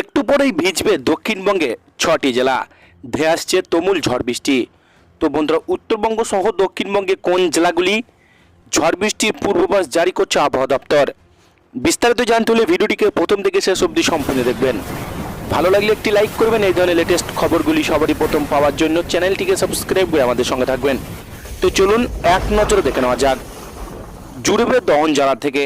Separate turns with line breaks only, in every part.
একটু পরেই ভিজবে দক্ষিণবঙ্গে ছটি জেলা। ধেয়ে আসছে তুমুল ঝড় বৃষ্টি। তো বন্ধুরা, উত্তরবঙ্গ সহ দক্ষিণবঙ্গে কোন জেলাগুলি ঝড় বৃষ্টির পূর্বাভাস জারি করছে আবহাওয়া দপ্তর? বিস্তারিত জানতে হলে ভিডিওটিকে প্রথম থেকে শেষ অবধি সম্পূর্ণ দেখবেন। ভালো লাগলে একটি লাইক করবেন, এই ধরনের লেটেস্ট খবরগুলি সবারই প্রথম পাওয়ার জন্য চ্যানেলটিকে সাবস্ক্রাইব করে আমাদের সঙ্গে থাকবেন। তো চলুন এক নজরে দেখে নেওয়া যাক। জুড়বে দহন জেলা থেকে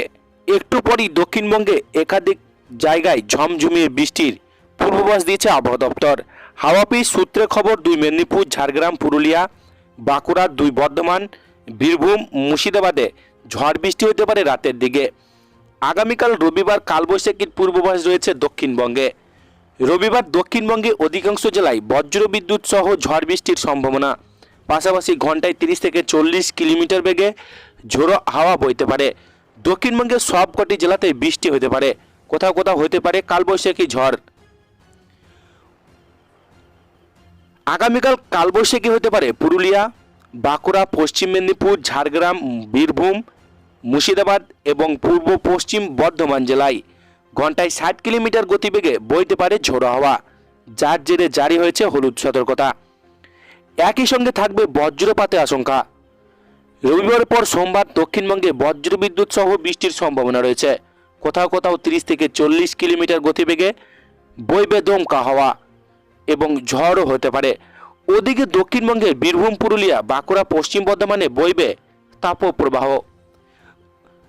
একটু পরই দক্ষিণবঙ্গে একাধিক জায়গায় ঝমঝমিয়ে বৃষ্টির পূর্বাভাস দিয়েছে আবহাওয়া দপ্তর। হাওয়াপি সূত্রে খবর, দুই মেদিনীপুর, ঝাড়গ্রাম, পুরুলিয়া বাঁকুড়া দুই বর্ধমান, বীরভূম, মুর্শিদাবাদে ঝড় বৃষ্টি হতে পারে রাতের দিকে। আগামীকাল রবিবার কালবৈশাখীর পূর্বাভাস রয়েছে দক্ষিণবঙ্গে। রবিবার দক্ষিণবঙ্গে অধিকাংশ জেলায় বজ্র বিদ্যুৎ সহ ঝড় বৃষ্টির সম্ভাবনা। পাশাপাশি ঘন্টায় তিরিশ থেকে চল্লিশ কিলোমিটার বেগে ঝোড়ো হাওয়া বইতে পারে। দক্ষিণবঙ্গের সবকটি জেলাতে বৃষ্টি হতে পারে। কোথাও কোথাও হতে পারে কালবৈশাখী ঝড়। আগামীকাল কালবৈশাখী হতে পারে পুরুলিয়া, বাঁকুড়া, পশ্চিম মেদিনীপুর, ঝাড়গ্রাম, বীরভূম, মুর্শিদাবাদ এবং পূর্ব পশ্চিম বর্ধমান জেলায়। ঘন্টায় ষাট কিলোমিটার গতিবেগে বইতে পারে ঝোড়ো হাওয়া, যার জেরে জারি হয়েছে হলুদ সতর্কতা। একই সঙ্গে থাকবে বজ্রপাতের আশঙ্কা। রবিবার পর সোমবার দক্ষিণবঙ্গে বজ্রবিদ্যুৎ সহ বৃষ্টির সম্ভাবনা রয়েছে। কোথাও কোথাও তিরিশ থেকে চল্লিশ কিলোমিটার গতিবেগে বইবে দমকা হাওয়া এবং ঝড়ও হতে পারে। ওদিকে দক্ষিণবঙ্গের বীরভূম, পুরুলিয়া, বাঁকুড়া, পশ্চিম বর্ধমানে বইবে তাপপ্রবাহ।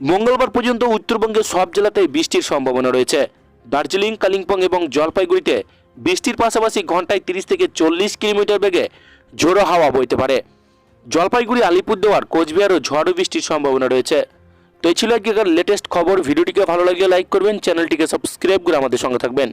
মঙ্গলবার পর্যন্ত উত্তরবঙ্গের সব জেলাতেই বৃষ্টির সম্ভাবনা রয়েছে। দার্জিলিং, কালিম্পং এবং জলপাইগুড়িতে বৃষ্টির পাশাপাশি ঘন্টায় তিরিশ থেকে চল্লিশ কিলোমিটার বেগে ঝোড়ো হাওয়া বইতে পারে। জলপাইগুড়ি, আলিপুরদুয়ার কোচবিহারও ঝড় বৃষ্টির সম্ভাবনা রয়েছে। তো এই ছিল আজকের লেটেস্ট খবর। ভিডিওটিকে ভালো লাগলে লাইক করবেন চ্যানেলটিকে সাবস্ক্রাইব করে আমাদের সঙ্গে থাকবেন।